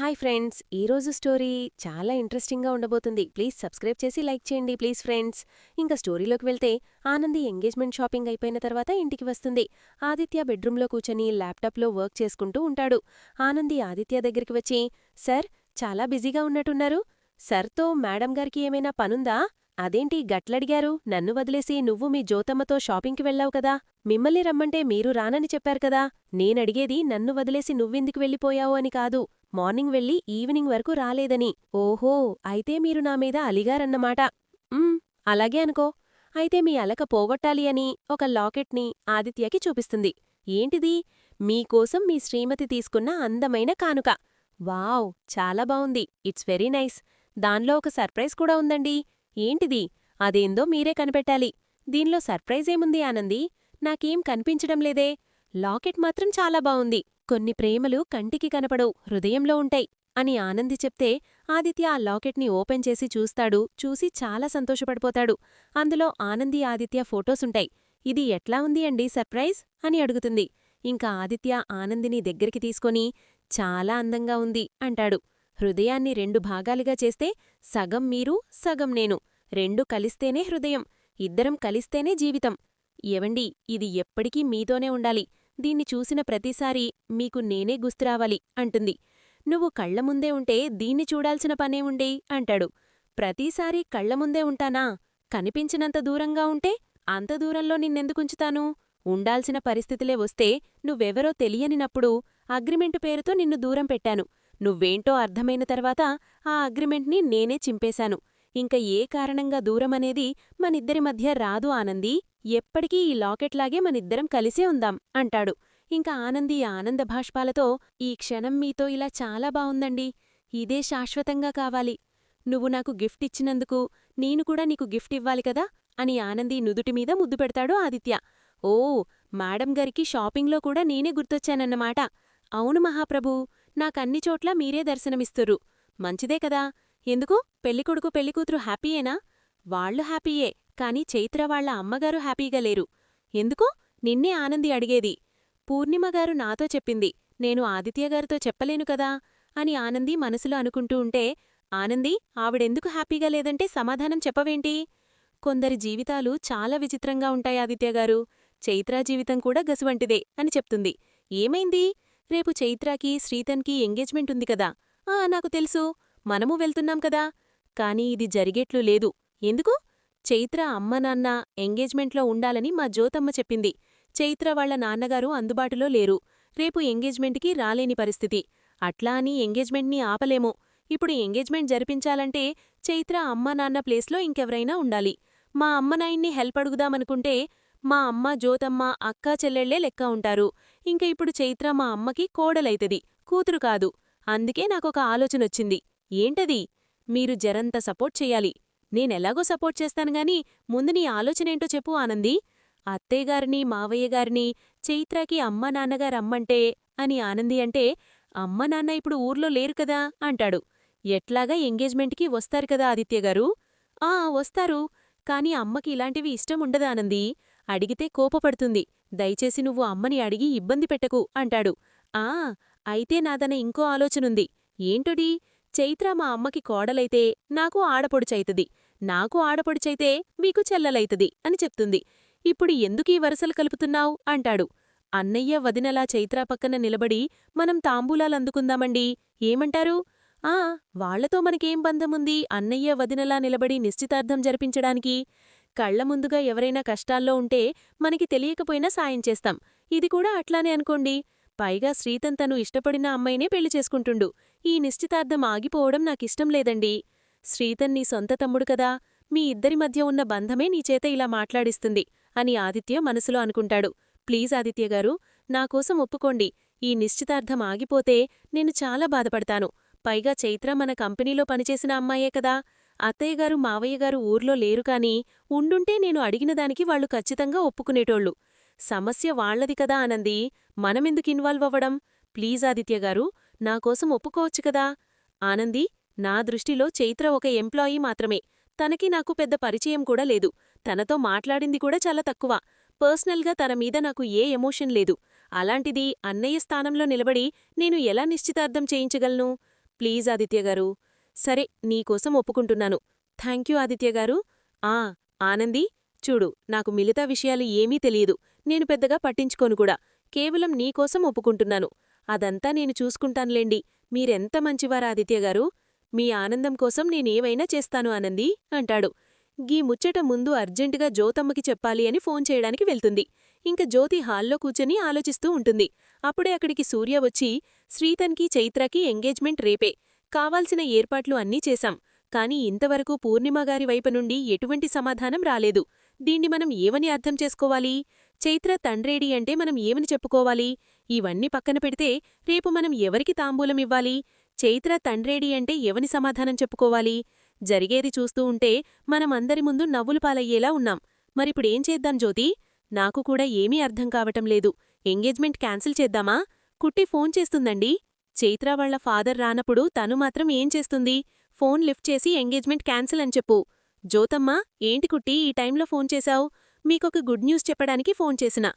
Hi friends ఈరోజు story చాలా ఇంట్రెస్టింగ్గా ఉండబోతుంది. ప్లీజ్ సబ్స్క్రైబ్ చేసి లైక్ చేయండి ప్లీజ్ ఫ్రెండ్స్. ఇంకా స్టోరీలోకి వెళ్తే ఆనంది ఎంగేజ్మెంట్ షాపింగ్ అయిపోయిన తర్వాత ఇంటికి వస్తుంది. ఆదిత్య బెడ్రూమ్లో కూర్చొని ల్యాప్టాప్లో వర్క్ చేసుకుంటూ ఉంటాడు. ఆనంది ఆదిత్య దగ్గరికి వచ్చి సార్ చాలా బిజీగా ఉన్నట్టున్నారు. సర్తో మేడం గారికి ఏమైనా పనుందా? అదేంటి గట్లడిగారు? నన్ను వదిలేసి నువ్వు మీ జ్యోతమ్మతో షాపింగ్కి వెళ్ళావు కదా? మిమ్మల్ని రమ్మంటే మీరు రానని చెప్పారు కదా? నేనడిగేది నన్ను వదిలేసి నువ్వెందుకు వెళ్ళిపోయావు అని కాదు. మార్నింగ్ వెళ్ళి ఈవినింగ్ వరకు రాలేదని. ఓహో అయితే మీరు నా మీద అలిగారన్నమాట. "ఉమ్, అలాగే అనుకో. అయితే మీ అలక పోగొట్టాలి అని ఒక లాకెట్ని ఆదిత్యకి చూపిస్తుంది. ఏంటిది? మీకోసం మీ శ్రీమతి తీసుకున్న అందమైన కానుక. వావ్ చాలా బావుంది. It's very nice. దాన్లో ఒక సర్ప్రైజ్ కూడా ఉందండి. ఏంటిది? అదేందో మీరే కనిపెట్టాలి. దీనిలో సర్ప్రైజ్ ఏముంది ఆనంది? నాకేం కనిపించడం లేదే. లాకెట్ మాత్రం చాలా బావుంది. కొన్ని ప్రేమలు కంటికి కనపడవు హృదయంలో ఉంటాయి అని ఆనంది చెప్తే ఆదిత్య ఆ లాకెట్ని ఓపెన్ చేసి చూస్తాడు. చూసి చాలా సంతోషపడిపోతాడు. అందులో ఆనంది ఆదిత్య ఫోటోసుంటాయి ఇది ఎట్లా ఉంది అండి సర్ప్రైజ్? అని అడుగుతుంది. ఇంకా ఆదిత్య ఆనందిని దగ్గరికి తీసుకొని చాలా అందంగా ఉంది అంటాడు. హృదయాన్ని రెండు భాగాలుగా చేస్తే సగం మీరు సగం నేను. రెండు కలిస్తేనే హృదయం ఇద్దరం కలిస్తేనే జీవితం. ఎవండి ఇది ఎప్పటికీ మీతోనే ఉండాలి. దీన్ని చూసిన ప్రతిసారీ మీకు నేనే గుర్తురావాలి అంటుంది. నువ్వు కళ్ళముందే ఉంటే దీన్ని చూడాల్సిన పనే ఉండే అంటాడు. ప్రతిసారీ కళ్ళముందే ఉంటానా? కనిపించినంత దూరంగా ఉంటే అంత దూరంలో నిన్నెందుకుంచుతాను? ఉండాల్సిన పరిస్థితులే వస్తే నువ్వెవరో తెలియనినప్పుడు అగ్రిమెంటు పేరుతో నిన్ను దూరం పెట్టాను. నువ్వేంటో అర్థమైన తర్వాత ఆ అగ్రిమెంట్ని నేనే చింపేశాను. ఇంక ఏ కారణంగా దూరమనేది మనిద్దరి మధ్య రాదు ఆనందీ. ఎప్పటికీ ఈ లాకెట్లాగే మనిద్దరం కలిసే ఉందాం అంటాడు. ఇంకా ఆనంది ఆనంద భాష్పాలతో ఈ క్షణం మీతో ఇలా చాలా బావుందండి. ఇదే శాశ్వతంగా కావాలి. నువ్వు నాకు గిఫ్ట్ ఇచ్చినందుకు నేను కూడా నీకు గిఫ్ట్ ఇవ్వాలి కదా? అని ఆనంది నుదుటిమీద ముద్దు పెడతాడు ఆదిత్య. ఓ మేడం గారికి షాపింగ్లో కూడా నేనే గుర్తొచ్చానన్నమాట. అవును మహాప్రభూ. నాకన్ని చోట్ల మీరే దర్శనమిస్తురు మంచిదే కదా. ఎందుకు? పెళ్ళికొడుకు పెళ్ళికూతురు హ్యాపీయేనా? వాళ్ళు హ్యాపీయే కాని చైత్ర వాళ్ళ అమ్మగారు హ్యాపీగా లేరు. ఎందుకు? నిన్నే ఆనంది అడిగేది. పూర్ణిమగారు నాతో చెప్పింది. నేను ఆదిత్యగారితో చెప్పలేను కదా అని ఆనంది మనసులో అనుకుంటూ ఉంటే ఆనంది ఆవిడెందుకు హ్యాపీగా లేదంటే సమాధానం చెప్పవేంటి? కొందరి జీవితాలు చాలా విచిత్రంగా ఉంటాయి ఆదిత్యగారు చైత్రా జీవితం కూడా గసువంటిదే అని చెప్తుంది. ఏమైంది? రేపు చైత్రాకి శ్రీతన్కి ఎంగేజ్మెంట్ ఉంది కదా. ఆ నాకు తెలుసు. మనము వెళ్తున్నాం కదా. కానీ ఇది జరిగేట్లు లేదు. ఎందుకు? చైత్ర అమ్మ నాన్న ఎంగేజ్మెంట్లో ఉండాలని మా జ్యోతమ్మ చెప్పింది. చైత్ర వాళ్ళ నాన్నగారు అందుబాటులో లేరు. రేపు ఎంగేజ్మెంట్కి రాలేని పరిస్థితి. అట్లా అని ఎంగేజ్మెంట్ని ఆపలేము. ఇప్పుడు ఎంగేజ్మెంట్ జరిపించాలంటే చైత్ర అమ్మ నాన్న ప్లేస్లో ఇంకెవరైనా ఉండాలి. మా అమ్మనాయన్ని హెల్ప్ అడుగుదామనుకుంటే మా అమ్మ జ్యోతమ్మ అక్కా చెల్లెళ్ళే లెక్క ఉంటారు. ఇంక ఇప్పుడు చైత్ర మా అమ్మకి కోడలైతది కూతురు కాదు. అందుకే నాకొక ఆలోచనొచ్చింది. ఏంటది? మీరు జరంత సపోర్ట్ చెయ్యాలి నేనెలాగో సపోర్ట్ చేస్తానుగాని ముందు నీ ఆలోచనేంటో చెప్పు ఆనంది. అత్తయ్యగారిని మావయ్యగారిని చైత్రకి అమ్మ నాన్నగారమ్మంటే అని ఆనంది అంటే అమ్మ నాన్న ఇప్పుడు ఊర్లో లేరు కదా అంటాడు. ఎట్లాగా ఎంగేజ్మెంట్కి వస్తారు కదా ఆదిత్యగారు ఆ వస్తారు. కాని అమ్మకి ఇలాంటివి ఇష్టం ఉండదానంది అడిగితే కోపపడుతుంది. దయచేసి నువ్వు అమ్మని అడిగి ఇబ్బంది పెట్టకు అంటాడు. ఆ అయితే నాదన ఇంకో ఆలోచనుంది. ఏంటొడి? చైత్ర మా అమ్మకి కోడలైతే నాకు ఆడపొడుచైతది నాకు ఆడపొడుచైతే మీకు చెల్లలైతది అని చెప్తుంది. ఇప్పుడు ఎందుకీ వరసలు కలుపుతున్నావు? అంటాడు. అన్నయ్య వదినలా చైత్రా పక్కన నిలబడి మనం తాంబూలాలందుకుందామండి? ఏమంటారు? ఆ వాళ్ళతో మనకేం బంధముంది? అన్నయ్య వదినలా నిలబడి నిశ్చితార్థం జరిపించడానికి? కళ్ళ ముందుగా ఎవరైనా కష్టాల్లో ఉంటే మనకి తెలియకపోయినా సాయం చేస్తాం. ఇది కూడా అట్లానే అనుకోండి. పైగా శ్రీతన్ తను ఇష్టపడిన అమ్మాయినే పెళ్ళి చేసుకుంటుండు. ఈ నిశ్చితార్థం ఆగిపోవడం నాకిష్టం లేదండి. శ్రీతన్ నీ సొంత తమ్ముడు కదా. మీ ఇద్దరి మధ్య ఉన్న బంధమే నీచేత ఇలా మాట్లాడిస్తుంది అని ఆదిత్య మనసులో అనుకుంటాడు. ప్లీజ్ ఆదిత్యగారు నాకోసం ఒప్పుకోండి. ఈ నిశ్చితార్థం ఆగిపోతే నేను చాలా బాధపడతాను. పైగా చైత్ర మన కంపెనీలో పనిచేసిన అమ్మాయే కదా. అత్తయ్యగారు మావయ్యగారు ఊర్లో లేరు కాని ఉండుంటే నేను అడిగిన దానికి వాళ్ళు ఖచ్చితంగా ఒప్పుకునేటోళ్ళు. సమస్య వాళ్ళది కదా ఆనంది మనమెందుకు ఇన్వాల్వ్ అవ్వడం? ప్లీజ్ ఆదిత్యగారు నాకోసం ఒప్పుకోవచ్చు కదా? ఆనంది నా దృష్టిలో చైత్ర ఒక ఎంప్లాయీ మాత్రమే. తనకి నాకు పెద్ద పరిచయం కూడా లేదు. తనతో మాట్లాడింది కూడా చాలా తక్కువ. పర్సనల్గా తన మీద నాకు ఏ ఎమోషన్ లేదు. అలాంటిది అన్నయ్య స్థానంలో నిలబడి నేను ఎలా నిశ్చితార్థం చేయించగలను? ప్లీజ్ ఆదిత్యగారు సరే నీకోసం ఒప్పుకుంటున్నాను. థ్యాంక్యూ ఆదిత్యగారు ఆ ఆనంది చూడు నాకు మిగతా విషయాలు ఏమీ తెలియదు. నేను పెద్దగా పట్టించుకోను కూడా. కేవలం నీకోసం ఒప్పుకుంటున్నాను. అదంతా నేను చూసుకుంటానులేండి. మీరెంత మంచివారా ఆదిత్యగారు మీ ఆనందం కోసం నేనేవైనా చేస్తాను ఆనంది అంటాడు. గీ ముచ్చట ముందు అర్జెంటుగా జ్యోతమ్మకి చెప్పాలి అని ఫోన్ చేయడానికి వెళ్తుంది. ఇంక జ్యోతి హాల్లో కూర్చొని ఆలోచిస్తూ ఉంటుంది. అప్పుడే అక్కడికి సూర్య వచ్చి శ్రీతన్కి చైత్రకి ఎంగేజ్మెంట్ రేపే. కావాల్సిన ఏర్పాట్లు అన్నీ చేశాం. కాని ఇంతవరకు పూర్ణిమగారి వైపు నుండి ఎటువంటి సమాధానం రాలేదు. దీన్ని మనం ఏమని అర్థం చేసుకోవాలి? చైత్ర తండ్రేడి అంటే మనం ఏమని చెప్పుకోవాలి? ఇవన్నీ పక్కన పెడితే రేపు మనం ఎవరికి తాంబూలం ఇవ్వాలి? చైత్ర తండ్రేడి అంటే ఎవని సమాధానం చెప్పుకోవాలి? జరిగేది చూస్తూ ఉంటే మనమందరి ముందు నవ్వులు పాలయ్యేలా ఉన్నాం. మరిప్పుడేం చేద్దాం జ్యోతి? నాకు కూడా ఏమీ అర్థం కావటం లేదు. ఎంగేజ్మెంట్ క్యాన్సిల్ చేద్దామా? కుట్టి ఫోన్ చేస్తుందండి. చైత్ర వాళ్ళ ఫాదర్ రానప్పుడు తను మాత్రం ఏం చేస్తుంది? ఫోన్ లిఫ్ట్ చేసి ఎంగేజ్మెంట్ క్యాన్సిల్ అని చెప్పు. జ్యోతమ్మా ఏంటి కుట్టి ఈ టైంలో ఫోన్ చేశావు? మీకొక గుడ్ న్యూస్ చెప్పడానికి ఫోన్ చేసిన.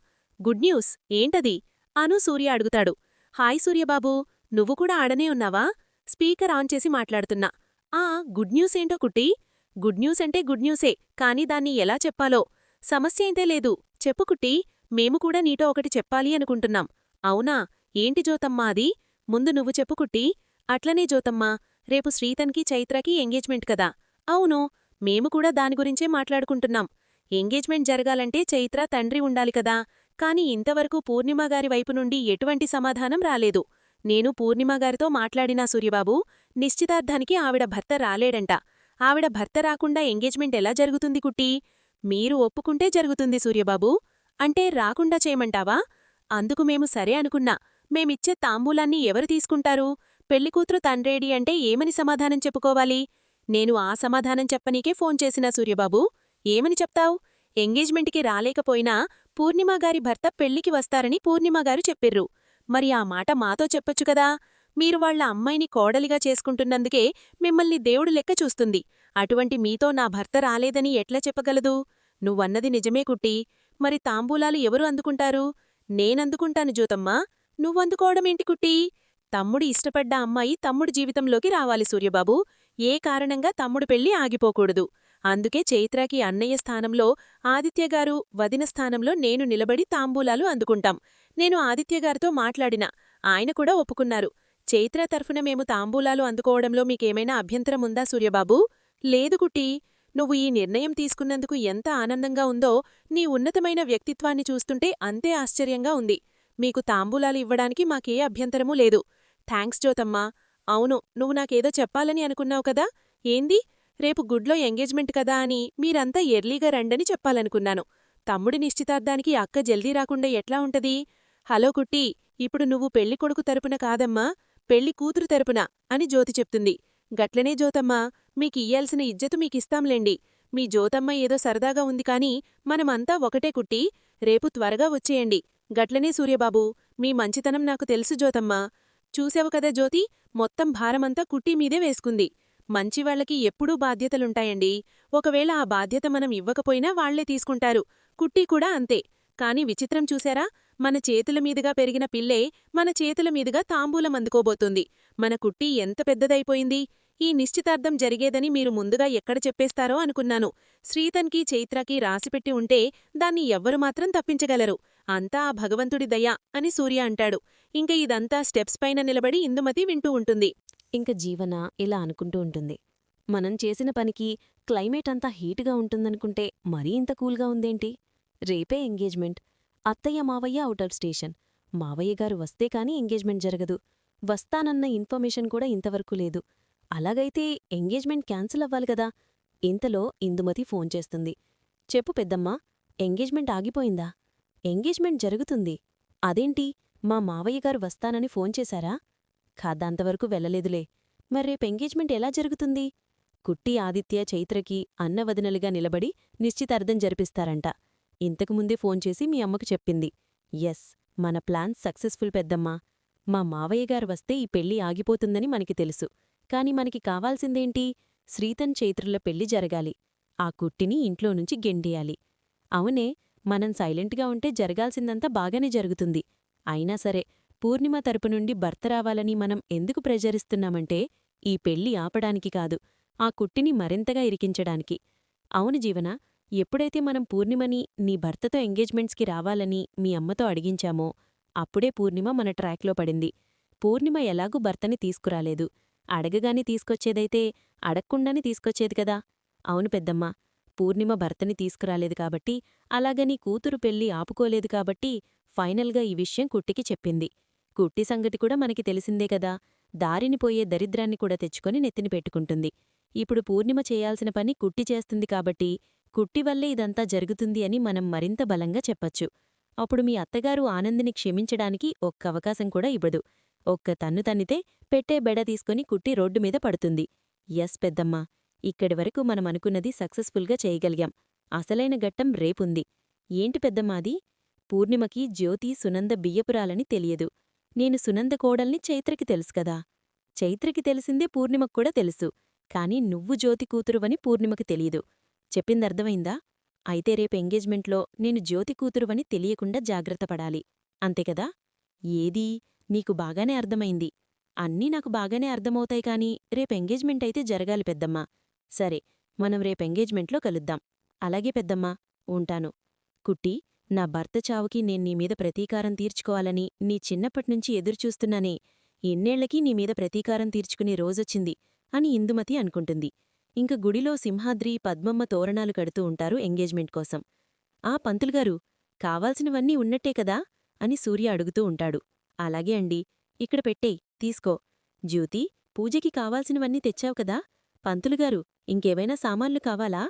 Good news? ఏంటది? అను సూర్య అడుగుతాడు. హాయ్ సూర్యబాబూ నువ్వు కూడా ఆడనే ఉన్నావా? స్పీకర్ ఆన్ చేసి మాట్లాడుతున్నా. ఆ గుడ్ న్యూస్ ఏంటో కుట్టి? గుడ్ న్యూస్ అంటే గుడ్ న్యూసే కాని దాన్ని ఎలా చెప్పాలో? సమస్య అయితే లేదు. చెప్పు కుట్టి మేము కూడా నీతో ఒకటి చెప్పాలి అనుకుంటున్నాం. అవునా? ఏంటి జ్యోతమ్మా అది? ముందు నువ్వు చెప్పు కుట్టి. అట్లనే జోతమ్మా రేపు శ్రీతన్కి చైత్రకి ఎంగేజ్మెంట్ కదా. అవును మేము కూడా దాని గురించే మాట్లాడుకుంటున్నాం. ఎంగేజ్మెంట్ జరగాలంటే చైత్ర తండ్రి ఉండాలి కదా. కాని ఇంతవరకు పూర్ణిమగారి వైపు నుండి ఎటువంటి సమాధానం రాలేదు. నేను పూర్ణిమగారితో మాట్లాడినా సూర్యబాబు నిశ్చితార్థానికి ఆవిడ భర్త రాలేడంట. ఆవిడ భర్త రాకుండా ఎంగేజ్మెంట్ ఎలా జరుగుతుంది కుట్టి? మీరు ఒప్పుకుంటే జరుగుతుంది సూర్యబాబు. అంటే రాకుండా చేయమంటావా? అందుకు మేము సరే అనుకున్నా. మేమిచ్చే తాంబూలాన్ని ఎవరు తీసుకుంటారు? పెళ్ళికూతురు తండ్రేడి అంటే ఏమని సమాధానం చెప్పుకోవాలి? నేను ఆ సమాధానం చెప్పనీకే ఫోన్ చేసినా సూర్యబాబు. ఏమని చెప్తావు? ఎంగేజ్మెంట్కి రాలేకపోయినా పూర్ణిమాగారి భర్త పెళ్ళికి వస్తారని పూర్ణిమాగారు చెప్పిర్రు. మరి ఆ మాట మాతో చెప్పొచ్చు కదా? మీరు వాళ్ళ అమ్మాయిని కోడలిగా చేసుకుంటున్నందుకే మిమ్మల్ని దేవుడు లెక్క చూస్తుంది. అటువంటి మీతో నా భర్త రాలేదని ఎట్లా చెప్పగలదు? నువ్వన్నది నిజమే కుట్టి. మరి తాంబూలాలు ఎవరు అందుకుంటారు? నేనందుకుంటాను జ్యోతమ్మా నువ్వందుకోవడం ఏంటి కుట్టి? తమ్ముడు ఇష్టపడ్డ అమ్మాయి తమ్ముడు జీవితంలోకి రావాలి సూర్యబాబు. ఏ కారణంగా తమ్ముడు పెళ్ళి ఆగిపోకూడదు. అందుకే చైత్రాకి అన్నయ్య స్థానంలో ఆదిత్యగారు వదిన స్థానంలో నేను నిలబడి తాంబూలాలు అందుకుంటాం. నేను ఆదిత్యగారితో మాట్లాడినా. ఆయన కూడా ఒప్పుకున్నారు. చైత్ర తరఫున మేము తాంబూలాలు అందుకోవడంలో మీకేమైనా అభ్యంతరముందా సూర్యబాబు? లేదు కుట్టి. నువ్వు ఈ నిర్ణయం తీసుకున్నందుకు ఎంత ఆనందంగా ఉందో నీ ఉన్నతమైన వ్యక్తిత్వాన్ని చూస్తుంటే అంతే ఆశ్చర్యంగా ఉంది. మీకు తాంబూలాలు ఇవ్వడానికి మాకే అభ్యంతరమూ లేదు. థ్యాంక్స్ జ్యోతమ్మా. అవును నువ్వు నాకేదో చెప్పాలని అనుకున్నావు కదా? ఏంది? రేపు గుడ్లో ఎంగేజ్మెంట్ కదా అని మీరంతా ఎర్లీగా రండని చెప్పాలనుకున్నాను. తమ్ముడి నిశ్చితార్థానికి అక్క జల్దీ రాకుండా ఎట్లా ఉంటది? హలో కుట్టి ఇప్పుడు నువ్వు పెళ్ళి కొడుకు తరపున కాదమ్మా పెళ్ళి కూతురు తరపున అని జ్యోతి చెప్తుంది. గట్లనే జ్యోతమ్మా మీకియ్యాల్సిన ఇజ్జతు మీకిస్తాంలేండి. మీ జ్యోతమ్మ ఏదో సరదాగా ఉంది కాని మనమంతా ఒకటే కుట్టి రేపు త్వరగా వచ్చేయండి. గట్లనే సూర్యబాబు మీ మంచితనం నాకు తెలుసు జ్యోతమ్మా. చూసావు కదా జ్యోతి మొత్తం భారమంతా కుట్టి మీదే వేసుకుంది. మంచివాళ్ళకి ఎప్పుడూ బాధ్యతలుంటాయండి. ఒకవేళ ఆ బాధ్యత మనం ఇవ్వకపోయినా వాళ్ళే తీసుకుంటారు. కుట్టి కూడా అంతే. కాని విచిత్రం చూశారా? మన చేతుల మీదుగా పెరిగిన పిల్లే మన చేతుల మీదుగా తాంబూలం అందుకోబోతుంది. మన కుట్టి ఎంత పెద్దదైపోయింది? ఈ నిశ్చితార్థం జరిగేదని మీరు ముందుగా ఎక్కడ చెప్పేస్తారో అనుకున్నాను. శ్రీతన్కి చైత్రకి రాసిపెట్టి ఉంటే దాన్ని ఎవ్వరు మాత్రం తప్పించగలరు. అంతా ఆ భగవంతుడి దయ అని సూర్య అంటాడు. ఇంక ఇదంతా స్టెప్స్ పైన నిలబడి ఇందుమతి వింటూ ఉంటుంది. ఇంక జీవన ఇలా అనుకుంటూ ఉంటుంది. మనం చేసిన పనికి క్లైమేట్ అంతా హీటుగా ఉంటుందనుకుంటే మరీ ఇంత కూల్గా ఉందేంటి? రేపే ఎంగేజ్మెంట్. అత్తయ్య మావయ్య అవుట్ ఆఫ్ స్టేషన్. మావయ్య గారు వస్తే కాని ఎంగేజ్మెంట్ జరగదు. వస్తానన్న ఇన్ఫర్మేషన్ కూడా ఇంతవరకు లేదు. అలాగైతే ఎంగేజ్మెంట్ క్యాన్సిల్ అవ్వాలి కదా. ఇంతలో ఇందుమతి ఫోన్ చేస్తుంది. చెప్పు పెద్దమ్మా ఎంగేజ్మెంట్ ఆగిపోయిందా? ఎంగేజ్మెంట్ జరుగుతుంది. అదేంటి? మా మావయ్య గారు వస్తానని ఫోన్ చేశారా? కాదాంతవరకు వెళ్ళలేదులే. మర్రేపు ఎంగేజ్మెంట్ ఎలా జరుగుతుంది? కుట్టి ఆదిత్య చైత్రకి అన్నవదనలుగా నిలబడి నిశ్చితార్థం జరిపిస్తారంట. ఇంతకుముందే ఫోన్ చేసి మీ అమ్మకు చెప్పింది. ఎస్ మన ప్లాన్ సక్సెస్ఫుల్ పెద్దమ్మా. మా మావయ్య గారు వస్తే ఈ పెళ్ళి ఆగిపోతుందని మనకి తెలుసు. కాని మనకి కావాల్సిందేంటి? శ్రీతన్ చైత్రుల పెళ్ళి జరగాలి. ఆ కుట్టిని ఇంట్లో నుంచి గెండేయాలి. అవునే మనం సైలెంట్గా ఉంటే జరగాల్సిందంతా బాగానే జరుగుతుంది. అయినా సరే పూర్ణిమ తరపు నుండి భర్త రావాలని మనం ఎందుకు ప్రెజరిస్తున్నామంటే ఈ పెళ్ళి ఆపడానికి కాదు ఆ కుట్టిని మరింతగా ఇరికించడానికి. అవును జీవన ఎప్పుడైతే మనం పూర్ణిమని నీ భర్తతో ఎంగేజ్మెంట్స్కి రావాలని మీ అమ్మతో అడిగించామో అప్పుడే పూర్ణిమ మన ట్రాక్లో పడింది. పూర్ణిమ ఎలాగూ భర్తని తీసుకురాలేదు. అడగగానే తీసుకొచ్చేదైతే అడగకుండానే తీసుకొచ్చేది కదా. అవును పెద్దమ్మ పూర్ణిమ భర్తని తీసుకురాలేదు కాబట్టి అలాగని కూతురు పెళ్ళి ఆపుకోలేదు కాబట్టి ఫైనల్గా ఈ విషయం కుట్టికి చెప్పింది. కుట్టి సంగతి కూడా మనకి తెలిసిందే కదా. దారిని పోయే దరిద్రాన్ని కూడా తెచ్చుకొని నెత్తిని పెట్టుకుంటుంది. ఇప్పుడు పూర్ణిమ చేయాల్సిన పని కుట్టి చేస్తుంది కాబట్టి కుట్టి వల్లే ఇదంతా జరుగుతుంది అని మనం మరింత బలంగా చెప్పొచ్చు. అప్పుడు మీ అత్తగారు ఆనందిని క్షమించడానికి ఒక్క అవకాశం కూడా ఇవ్వదు. ఒక్క తన్ను తన్నితే పెట్టే బెడ తీసుకుని కుట్టి రోడ్డు మీద పడుతుంది. ఎస్ పెద్దమ్మా. ఇక్కడి వరకు మనం అనుకున్నది సక్సెస్ఫుల్గా చేయగలిగాం. అసలైన ఘట్టం రేపుంది. ఏంటి పెద్దమ్మాది? పూర్ణిమకి జ్యోతి సునంద బియ్యపురాలని తెలియదు. నేను సునంద కోడల్ని చైత్రకి తెలుసు కదా. చైత్రకి తెలిసిందే పూర్ణిమకు కూడా తెలుసు. కాని నువ్వు జ్యోతి కూతురువని పూర్ణిమకి తెలియదు చెప్పిందర్థమైందా? అయితే రేపు ఎంగేజ్మెంట్లో నేను జ్యోతి కూతురువని తెలియకుండా జాగ్రత్త పడాలి. అంతేకదా ఏదీ? నీకు బాగానే అర్థమైంది. అన్నీ నాకు బాగానే అర్థమవుతాయి కాని రేపు ఎంగేజ్మెంట్ అయితే జరగాలి పెద్దమ్మా. సరే మనం రేపు ఎంగేజ్మెంట్లో కలుద్దాం. అలాగే పెద్దమ్మా ఉంటాను. కుట్టి నా భర్త చావుకి నేను నీ మీద ప్రతీకారం తీర్చుకోవాలని నీ చిన్నప్పట్నుంచి ఎదురుచూస్తున్నానే ఎన్నేళ్ళకి నీ మీద ప్రతీకారం తీర్చుకునే రోజొచ్చింది అని ఇందుమతి అనుకుంటుంది. ఇంక గుడిలో సింహాద్రి పద్మమ్మ తోరణాలు కడుతూ ఉంటారు ఎంగేజ్మెంట్ కోసం. ఆ పంతులుగారు కావాల్సినవన్నీ ఉన్నట్టే కదా అని సూర్య అడుగుతూ ఉంటాడు. అలాగే అండి ఇక్కడ పెట్టేయ్ తీసుకో. జ్యోతి పూజకి కావాల్సినవన్నీ తెచ్చావు కదా? పంతులుగారు ఇంకేవైనా సామాన్లు కావాలా?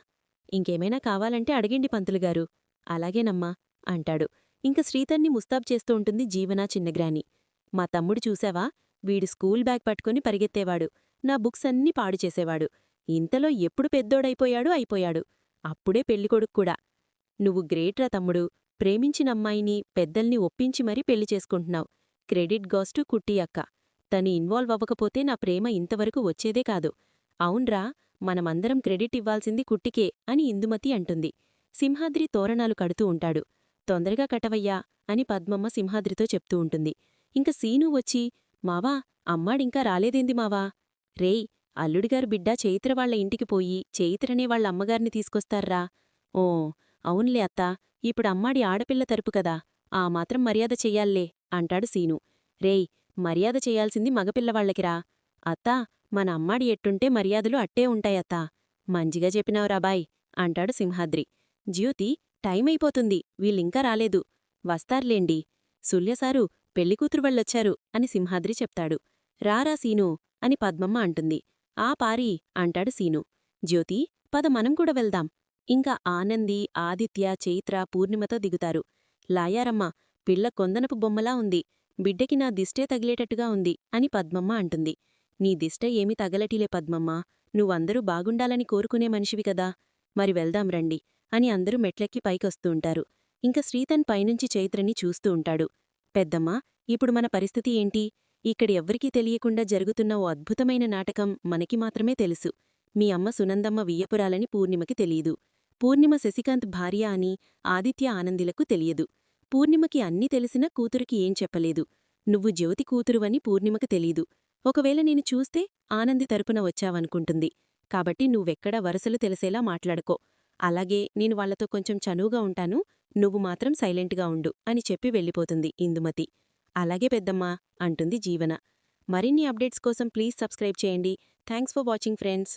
ఇంకేమైనా కావాలంటే అడగండి పంతులుగారు అలాగేనమ్మా అంటాడు. ఇంక శ్రీతన్ని ముస్తాబ్ చేస్తూ ఉంటుంది జీవనా చిన్నగ్రాని. మా తమ్ముడు చూశావా? వీడు స్కూల్ బ్యాగ్ పట్టుకుని పరిగెత్తేవాడు. నా బుక్స్ అన్నీ పాడు చేసేవాడు. ఇంతలో ఎప్పుడు పెద్దోడైపోయాడు అయిపోయాడు. అప్పుడే పెళ్ళికొడుక్కూడా నువ్వు గ్రేట్రా తమ్ముడు. ప్రేమించిన అమ్మాయిని పెద్దల్ని ఒప్పించి మరీ పెళ్ళి చేసుకుంటున్నావు. క్రెడిట్ గాస్టు కుట్టి అక్క. తను ఇన్వాల్వ్ అవ్వకపోతే నా ప్రేమ ఇంతవరకు వచ్చేదే కాదు. అవున్రా మనమందరం క్రెడిట్ ఇవ్వాల్సింది కుట్టికే అని ఇందుమతి అంటుంది. సింహాద్రి తోరణాలు కడుతూ ఉంటాడు. తొందరగా కటవయ్యా అని పద్మమ్మ సింహాద్రితో చెప్తూ ఉంటుంది. ఇంక సీను వచ్చి మావా అమ్మాడింకా రాలేదేంది మావా? రేయ్ అల్లుడిగారు బిడ్డ చైత్ర వాళ్ళ ఇంటికి పోయి చైత్రనే వాళ్ళ అమ్మగారిని తీసుకొస్తారా? ఓ అవునులే అత్తా ఇప్పుడు అమ్మాడి ఆడపిల్ల తరపు కదా ఆ మాత్రం మర్యాద చెయ్యాల్లే అంటాడు సీను. రేయ్ మర్యాద చెయ్యాల్సింది మగపిల్లవాళ్ళకిరా అత్తా మన అమ్మాడి ఎట్టుంటే మర్యాదలు అట్టే ఉంటాయత్తా. మంచిగా చెప్పినావు రాబాయ్ అంటాడు సింహాద్రి. జ్యోతి టైమైపోతుంది వీళ్ళింకా రాలేదు. వస్తార్లేండి. సుల్యసారు పెళ్ళికూతురు వాళ్ళొచ్చారు అని సింహాద్రి చెప్తాడు. రారా సీను అని పద్మమ్మ అంటుంది. ఆ పారి అంటాడు సీను. జ్యోతి పద మనం కూడా వెళ్దాం. ఇంకా ఆనంది ఆదిత్య చైత్ర పూర్ణిమతో దిగుతారు. లాయారమ్మ పిల్ల కొందనపు బొమ్మలా ఉంది. బిడ్డకి నా దిష్టే తగిలేటట్టుగా ఉంది అని పద్మమ్మ అంటుంది. నీ దిష్ట ఏమి తగలటిలే పద్మమ్మా. నువ్వందరూ బాగుండాలని కోరుకునే మనిషివి కదా. మరి వెళ్దాం రండి అని అందరూ మెట్లెక్కి పైకొస్తూ ఉంటారు. ఇంక శ్రీతన్ పైనుంచి చైత్రని చూస్తూ ఉంటాడు. పెద్దమ్మా ఇప్పుడు మన పరిస్థితి ఏంటి? ఇక్కడ ఎవ్వరికీ తెలియకుండా జరుగుతున్న ఓ అద్భుతమైన నాటకం మనకి మాత్రమే తెలుసు. మీ అమ్మ సునందమ్మ వియ్యపురాలని పూర్ణిమకి తెలియదు. పూర్ణిమ శశికాంత్ భార్య అని ఆదిత్య ఆనందిలకు తెలియదు. పూర్ణిమకి అన్నీ తెలిసినా కూతురికి ఏం చెప్పలేదు. నువ్వు జ్యోతి కూతురువని పూర్ణిమకు తెలీదు. ఒకవేళ నేను చూస్తే ఆనంది తరపున వచ్చావనుకుంటుంది. కాబట్టి నువ్వెక్కడ వరసలు తెలిసేలా మాట్లాడుకో. అలాగే నేను వాళ్ళతో కొంచెం చనువుగా ఉంటాను నువ్వు మాత్రం సైలెంట్గా ఉండు అని చెప్పి వెళ్ళిపోతుంది ఇందుమతి. అలాగే పెద్దమ్మా అంటుంది జీవన. మరిన్ని అప్డేట్స్ కోసం ప్లీజ్ సబ్స్క్రైబ్ చేయండి. Thanks for watching friends.